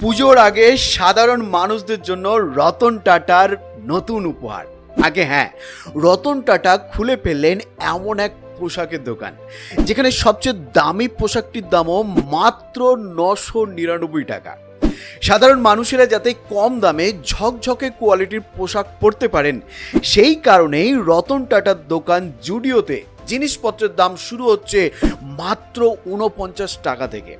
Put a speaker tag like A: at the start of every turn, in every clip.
A: পুজোর আগে সাধারণ মানুষদের জন্য রতন টাটার নতুন উপহার। আগে হ্যাঁ রতন টাটা খুলে ফেললেন এমন এক পোশাকের দোকান, যেখানে সবচেয়ে দামি পোশাকটির দামও মাত্র নশো নিরানব্বই টাকা। সাধারণ মানুষেরা যাতে কম দামে ঝকঝকে কোয়ালিটির পোশাক পরতে পারেন, সেই কারণেই রতন টাটার দোকান জুডিওতে জিনিসপত্রের দাম শুরু হচ্ছে মাত্র উনপঞ্চাশ টাকা থেকে।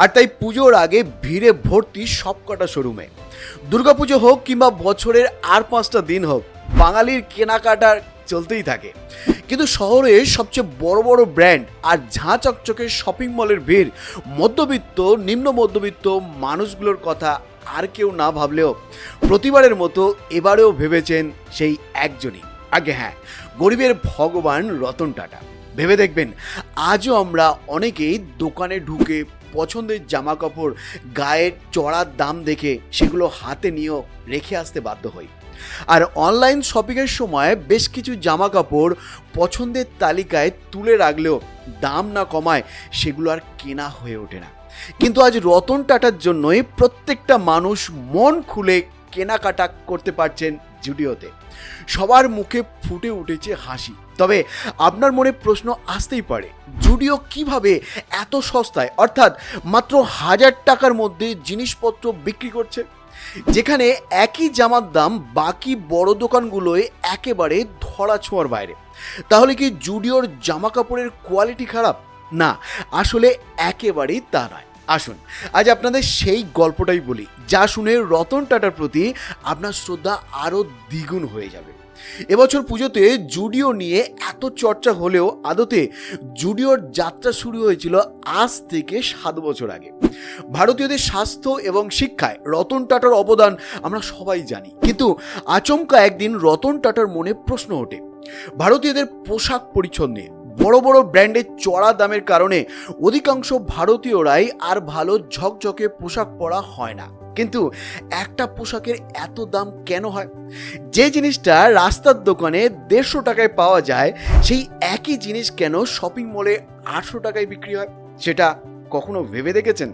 A: আর তাই পুজোর আগে ভিড়ে ভর্তি সবকটা শোরুমে। দুর্গাপুজো হোক কিংবা বছরের আর পাঁচটা দিন হোক, বাঙালির কেনাকাটার চলতেই থাকে। কিন্তু শহরে সবচেয়ে বড় বড় ব্র্যান্ড আর ঝাঁ চকচকে শপিং মলের ভিড়, মধ্যবিত্ত, নিম্ন মধ্যবিত্ত মানুষগুলোর কথা আর কেউ না ভাবলেও প্রতিবারের মতো এবারেও ভেবেছেন সেই একজনই। আগে হ্যাঁ গরিবের ভগবান রতন টাটা। ভেবে দেখবেন, আজও আমরা অনেকেই দোকানে ঢুকে পছন্দের জামা কাপড় গায়ের চড়ার দাম দেখে সেগুলো হাতে নিয়েও রেখে আসতে বাধ্য হই। আর অনলাইন শপিংয়ের সময় বেশ কিছু জামা কাপড় পছন্দের তালিকায় তুলে রাখলেও দাম না কমায় সেগুলো আর কেনা হয়ে ওঠে না। কিন্তু আজ রতন টাটার জন্যই প্রত্যেকটা মানুষ মন খুলে কেনাকাটা করতে পারছেন জুডিওতে। সবার মুখে ফুটে উঠেছে হাসি। তবে আপনার মনে প্রশ্ন আসতেই পারে, জুডিও কীভাবে এত সস্তায়, অর্থাৎ মাত্র হাজার টাকার মধ্যে জিনিসপত্র বিক্রি করছে? যেখানে একই জামার দাম বাকি বড় দোকানগুলোয় একেবারে ধরা ছোঁয়ার বাইরে। তাহলে কি জুডিওর জামা কাপড়ের কোয়ালিটি খারাপ? না, আসলে একেবারেই তা নয়। আসুন। আজ আপনাদের সেই গল্পটাই বলি, যা শুনে রতন টাটার প্রতি আপনার শ্রদ্ধা আরও দ্বিগুণ হয়ে যাবে। এবছর পুজোতে জুডিও নিয়ে এত চর্চা হলেও আদতে জুডিওর যাত্রা শুরু হয়েছিল আজ থেকে সাত বছর আগে। ভারতীয়দের স্বাস্থ্য এবং শিক্ষায় রতন টাটার অবদান আমরা সবাই জানি, কিন্তু আচমকা একদিন রতন টাটার মনে প্রশ্ন ওঠে, ভারতীয়দের পোশাক পরিচ্ছদ নিয়ে। বড় বড় ব্র্যান্ডের চড়া দামের কারণে অধিকাংশ ভারতীয়রাই আর ভালো ঝকঝকে পোশাক পরা হয় না। কিন্তু একটা পোশাকের এত দাম কেন হয়? যে জিনিসটা রাস্তার দোকানে দেড়শো টাকায় পাওয়া যায়, সেই একই জিনিস কেন শপিং মলে আটশো টাকায় বিক্রি হয়? সেটা কখনো ভেবে দেখেছেন?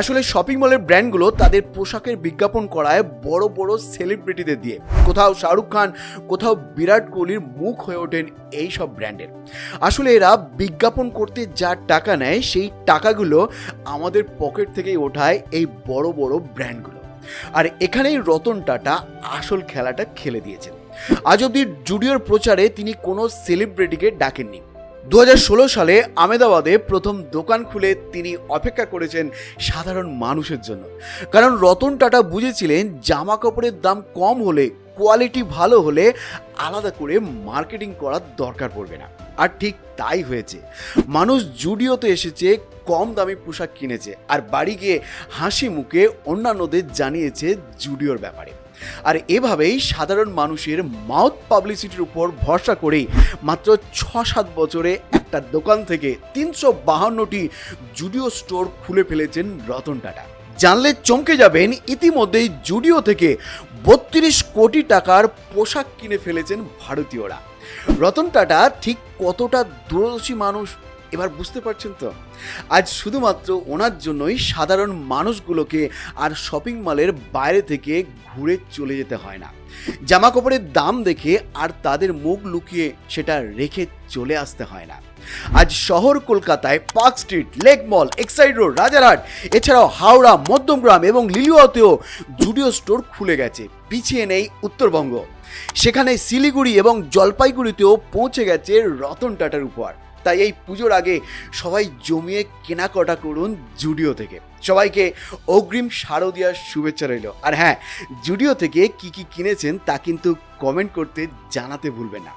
A: আসলে শপিং মলের ব্র্যান্ডগুলো তাদের পোশাকের বিজ্ঞাপন করায় বড় বড় সেলিব্রিটিদের দিয়ে। কোথাও শাহরুখ খান, কোথাও বিরাট কোহলির মুখ হয়ে ওঠেন এই সব ব্র্যান্ডের আসলে এরা বিজ্ঞাপন করতে যা টাকা নেয় সেই টাকাগুলো আমাদের পকেট থেকেই ওঠায় এই বড় বড় ব্র্যান্ডগুলো আর এখানেই রতন টাটা আসল খেলাটা খেলে দিয়েছেন। আজ অব্দি জুডিওর প্রচারে তিনি কোনো সেলিব্রিটিকে ডাকেননি। দু হাজার ষোলো সালে আমেদাবাদে প্রথম দোকান খুলে তিনি অপেক্ষা করেছেন সাধারণ মানুষের জন্য। কারণ রতন টাটা বুঝেছিলেন জামা কাপড়ের দাম কম হলে, কোয়ালিটি ভালো হলে আলাদা করে মার্কেটিং করার দরকার পড়বে না। আর ঠিক তাই হয়েছে। মানুষ জুডিওতে এসেছে, কম দামি পোশাক কিনেছে, আর বাড়ি গিয়ে হাসি মুখে অন্যান্যদের জানিয়েছে জুডিওর ব্যাপারে। আর এভাবেই সাধারণ মানুষের মাউথ পাবলিসিটির উপর ভরসা করেই মাত্র ছ সাত বছরে একটা দোকান থেকে তিনশো বাহান্নটি জুডিও স্টোর খুলে ফেলেছেন রতন টাটা। জানলে চমকে যাবেন, ইতিমধ্যেই জুডিও থেকে বত্রিশ কোটি টাকার পোশাক কিনে ফেলেছেন ভারতীয়রা। রতন টাটা ঠিক কতটা দূরদর্শী মানুষ এবার বুঝতে পারছেন তো? আজ শুধুমাত্র ওনার জন্যই সাধারণ মানুষগুলোকে আর শপিং মলের বাইরে থেকে ঘুরে চলে যেতে হয় না। জামা কাপড়ের দাম দেখে আর তাদের মুখ লুকিয়ে সেটা রেখে চলে আসতে হয় না। আজ শহর কলকাতায় park street lake mall Exide road Rajarhat এছাড়াও হাওড়া, মধ্যমগ্রাম এবং লিলুয়াতেও জুডিও স্টোর খুলে গেছে, পিছিয়ে নেই উত্তরবঙ্গ। সেখানে শিলিগুড়ি এবং জলপাইগুড়িতেও পৌঁছে গেছে রতন টাটার উপহার। তাই এই পুজোর আগে সবাই জমিয়ে কেনাকাটা করুন জুডিও থেকে। সবাইকে অগ্রিম শারদীয়ার শুভেচ্ছা রইল। আর হ্যাঁ জুডিও থেকে কি কি কিনেছেন তা কিন্তু কমেন্ট করতে জানাতে ভুলবেন না।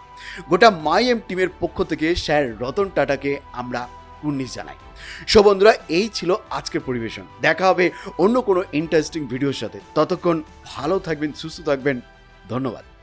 A: গোটা মাই এম টিমের পক্ষ থেকে স্যার রতন টাটাকে আমরা কুর্নিশ জানাই। সো বন্ধুরা, এই ছিল আজকের পরিবেশন। দেখা হবে অন্য কোনো ইন্টারেস্টিং ভিডিওর সাথে। ততক্ষণ ভালো থাকবেন, সুস্থ থাকবেন। ধন্যবাদ।